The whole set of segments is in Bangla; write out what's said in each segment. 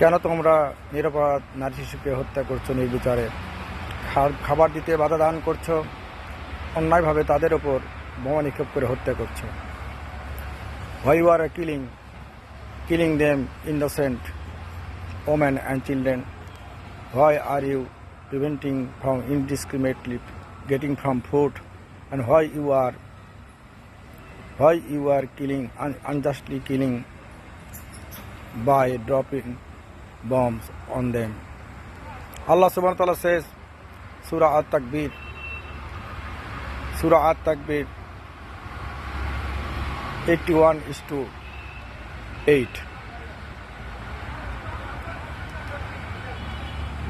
কেন তোমরা নিরাপরাধ নারী শিশুকে হত্যা করছ নির্বিচারে? খাবার দিতে বাধা দান করছ, অন্যায়ভাবে তাদের ওপর বোমা নিক্ষেপ করে হত্যা করছ। Why you are killing killing them innocent women and children why are you preventing from indiscriminately getting from food and why you are why you are killing unjustly killing by dropping bombs on them. Allah subhanahu wa ta'ala says, Surah At Takbir, Surah At Takbir 81 is to 8.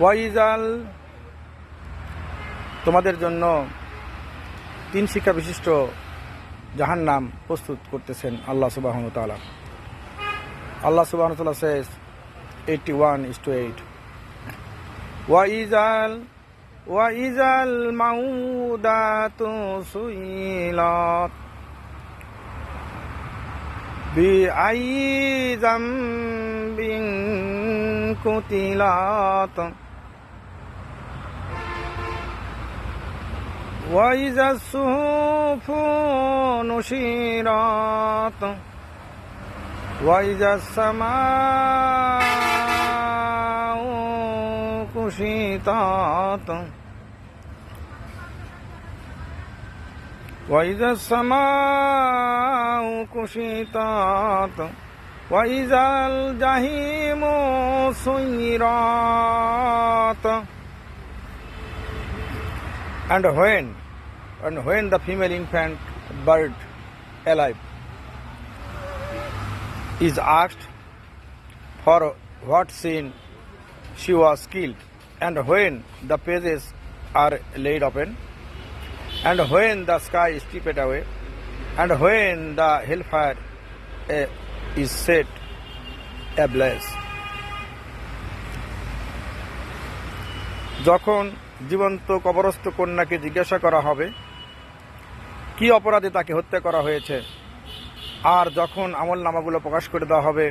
ওয়াইজাল তোমাদের জন্য তিন শিক্ষা বিশিষ্ট জাহান্নাম প্রস্তুত করতেছেন আল্লাহ সুবাহ তাআলা Allah subhanahu wa ta'ala says 81 is to 8. وَإِذَا وَإِذَا الْمَوْدَةُ سُئِلَتْ بِأَيِّ ذَنبٍ قُتِلَتْ وَإِذَا الصُّحُفُ نُشِرَتْ وإذا السماء كشطت وإذا السماء كشطت وإذا الجحيم سيرت And when and when the female infant bird alive is asked for what sin she was killed, and when the pages are laid open, and when the sky is stripped away, and when the hellfire eh, is set ablaze. যখন জীবন্ত কবরস্থ কন্যাকে জিজ্ঞাসা করা হবে কি অপরাধে তাকে হত্যা করা হয়েছে আর যখন আমল নামাগুলো প্রকাশ করে দেওয়া হবে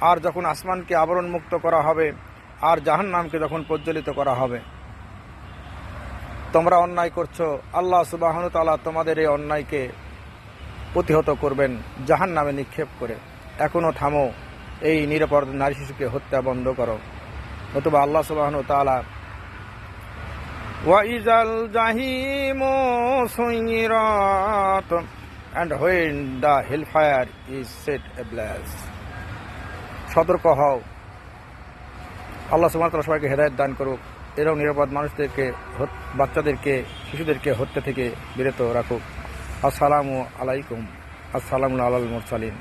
আর যখন আসমানকে আবরণ মুক্ত করা হবে আর জাহান নামকে যখন প্রজ্বলিত করা হবে, তোমরা অন্যায় করছ, আল্লাহ সুবাহন তালা তোমাদের এই অন্যায়কে প্রতিহত করবেন জাহান নামে নিক্ষেপ করে। এখনও থামো, এই নিরাপদ নারী শিশুকে হত্যা বন্ধ করো। নতুবা আল্লাহ সুবাহন তালা ওয়াইজাল জাহিম সুইরাত, and when the hellfire is set ablaze, সতর্ক হও। আল্লাহ সুমাতলা সবাইকে হেদায়ত দান করুক। এরকম নিরাপদ মানুষদেরকে বাচ্চাদেরকে, শিশুদেরকে হত্যা থেকে বিরত রাখুক। আসসালামু আলাইকুম। আসসালামু আলাল মুরসালিন।